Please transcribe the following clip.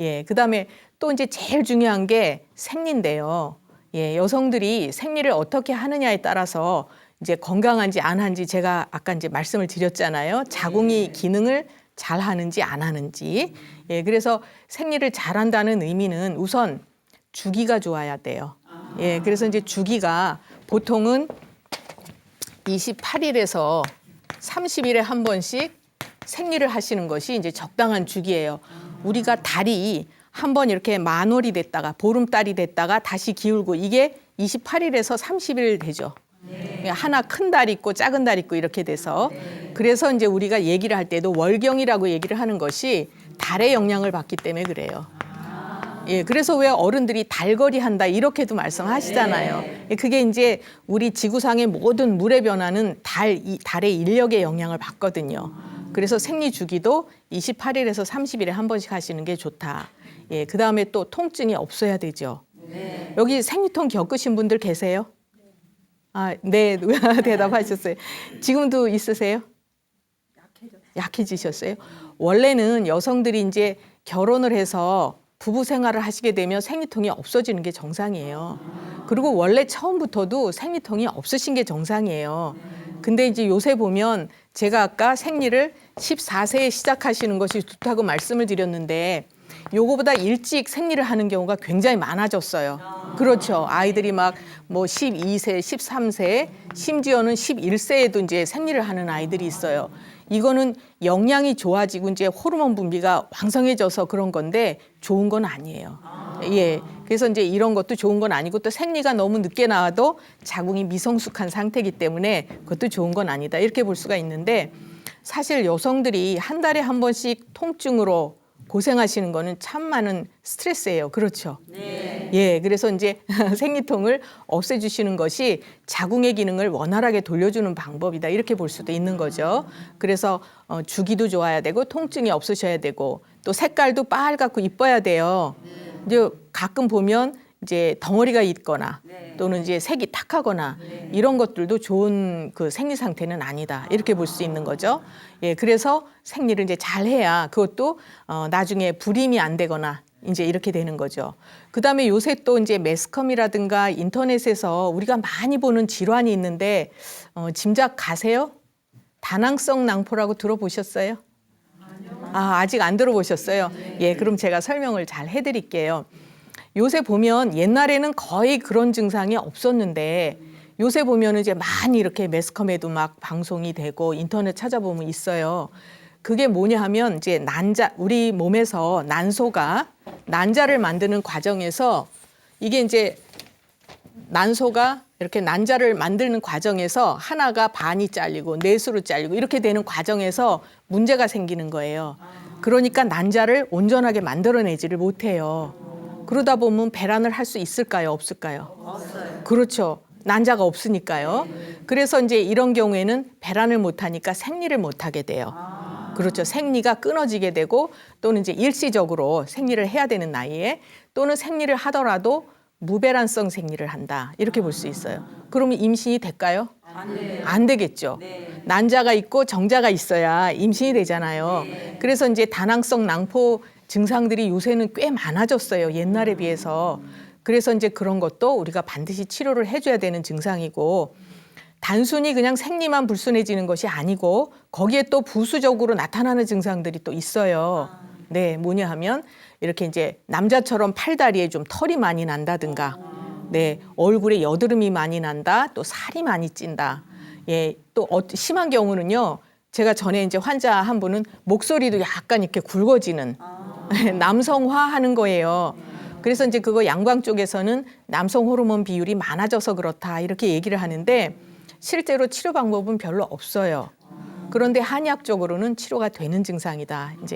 예, 그다음에 또 이제 제일 중요한 게 생리인데요. 예, 여성들이 생리를 어떻게 하느냐에 따라서 이제 건강한지 안 한지 제가 아까 이제 말씀을 드렸잖아요. 자궁이 기능을 잘 하는지 안 하는지. 예, 그래서 생리를 잘 한다는 의미는 우선 주기가 좋아야 돼요. 예, 그래서 이제 주기가 보통은 28일에서 30일에 한 번씩 생리를 하시는 것이 이제 적당한 주기예요. 우리가 달이 한번 이렇게 만월이 됐다가 보름달이 됐다가 다시 기울고 이게 28일에서 30일 되죠. 예, 하나 큰 달 있고 작은 달 있고 이렇게 돼서 그래서 이제 우리가 얘기를 할 때도 월경이라고 얘기를 하는 것이 달의 영향을 받기 때문에 그래요. 예, 그래서 왜 어른들이 달거리 한다 이렇게도 말씀하시잖아요. 예, 그게 이제 우리 지구상의 모든 물의 변화는 달, 이, 달의 인력의 영향을 받거든요. 그래서 생리 주기도 28일에서 30일에 한 번씩 하시는 게 좋다. 예, 그 다음에 또 통증이 없어야 되죠. 여기 생리통 겪으신 분들 계세요? 아, 네, 대답하셨어요. 지금도 있으세요? 약해지셨어요? 원래는 여성들이 이제 결혼을 해서 부부 생활을 하시게 되면 생리통이 없어지는 게 정상이에요. 그리고 원래 처음부터도 생리통이 없으신 게 정상이에요. 근데 이제 요새 보면 제가 아까 생리를 14세에 시작하시는 것이 좋다고 말씀을 드렸는데 요거보다 일찍 생리를 하는 경우가 굉장히 많아졌어요. 그렇죠. 아이들이 막 뭐 12세, 13세, 심지어는 11세에도 이제 생리를 하는 아이들이 있어요. 이거는 영양이 좋아지고 이제 호르몬 분비가 왕성해져서 그런 건데 좋은 건 아니에요. 예. 그래서 이제 이런 것도 좋은 건 아니고 또 생리가 너무 늦게 나와도 자궁이 미성숙한 상태이기 때문에 그것도 좋은 건 아니다. 이렇게 볼 수가 있는데 사실 여성들이 한 달에 한 번씩 통증으로 고생하시는 거는 참 많은 스트레스예요. 그렇죠? 네. 예, 그래서 이제 생리통을 없애주시는 것이 자궁의 기능을 원활하게 돌려주는 방법이다. 이렇게 볼 수도 있는 거죠. 그래서 어, 주기도 좋아야 되고 통증이 없으셔야 되고 또 색깔도 빨갛고 이뻐야 돼요. 이제 가끔 보면 이제 덩어리가 있거나 또는 이제 색이 탁하거나 이런 것들도 좋은 그 생리 상태는 아니다 이렇게 볼 수 있는 거죠. 예, 그래서 생리를 이제 잘 해야 그것도 어, 나중에 불임이 안 되거나 이제 이렇게 되는 거죠. 그 다음에 요새 또 이제 매스컴이라든가 인터넷에서 우리가 많이 보는 질환이 있는데 어, 짐작 가세요? 다낭성 낭포라고 들어보셨어요? 아, 아직 안 들어보셨어요? 예, 그럼 제가 설명을 잘 해드릴게요. 요새 보면 옛날에는 거의 그런 증상이 없었는데 요새 보면 이제 많이 이렇게 매스컴에도 막 방송이 되고 인터넷 찾아보면 있어요. 그게 뭐냐 하면 이제 난자, 우리 몸에서 난소가 난자를 만드는 과정에서 이게 이제 난소가 이렇게 난자를 만드는 과정에서 하나가 반이 잘리고 넷으로 잘리고 이렇게 되는 과정에서 문제가 생기는 거예요. 그러니까 난자를 온전하게 만들어내지를 못해요. 그러다 보면 배란을 할 수 있을까요? 없을까요? 없어요. 그렇죠. 난자가 없으니까요. 그래서 이제 이런 경우에는 배란을 못하니까 생리를 못하게 돼요. 그렇죠. 생리가 끊어지게 되고 또는 이제 일시적으로 생리를 해야 되는 나이에 또는 생리를 하더라도 무배란성 생리를 한다. 이렇게 볼 수 있어요. 그러면 임신이 될까요? 안 되겠죠. 난자가 있고 정자가 있어야 임신이 되잖아요. 그래서 이제 다낭성 낭포 증상들이 요새는 꽤 많아졌어요. 옛날에 비해서. 그래서 이제 그런 것도 우리가 반드시 치료를 해줘야 되는 증상이고 단순히 그냥 생리만 불순해지는 것이 아니고 거기에 또 부수적으로 나타나는 증상들이 또 있어요. 네, 뭐냐 하면 이렇게 이제 남자처럼 팔다리에 좀 털이 많이 난다든가, 네, 얼굴에 여드름이 많이 난다, 또 살이 많이 찐다. 예, 또 어, 심한 경우는요. 제가 전에 이제 환자 한 분은 목소리도 약간 이렇게 굵어지는 남성화하는 거예요. 그래서 이제 그거 양광 쪽에서는 남성 호르몬 비율이 많아져서 그렇다 이렇게 얘기를 하는데 실제로 치료 방법은 별로 없어요. 그런데 한의학 적으로는 치료가 되는 증상이다. 이제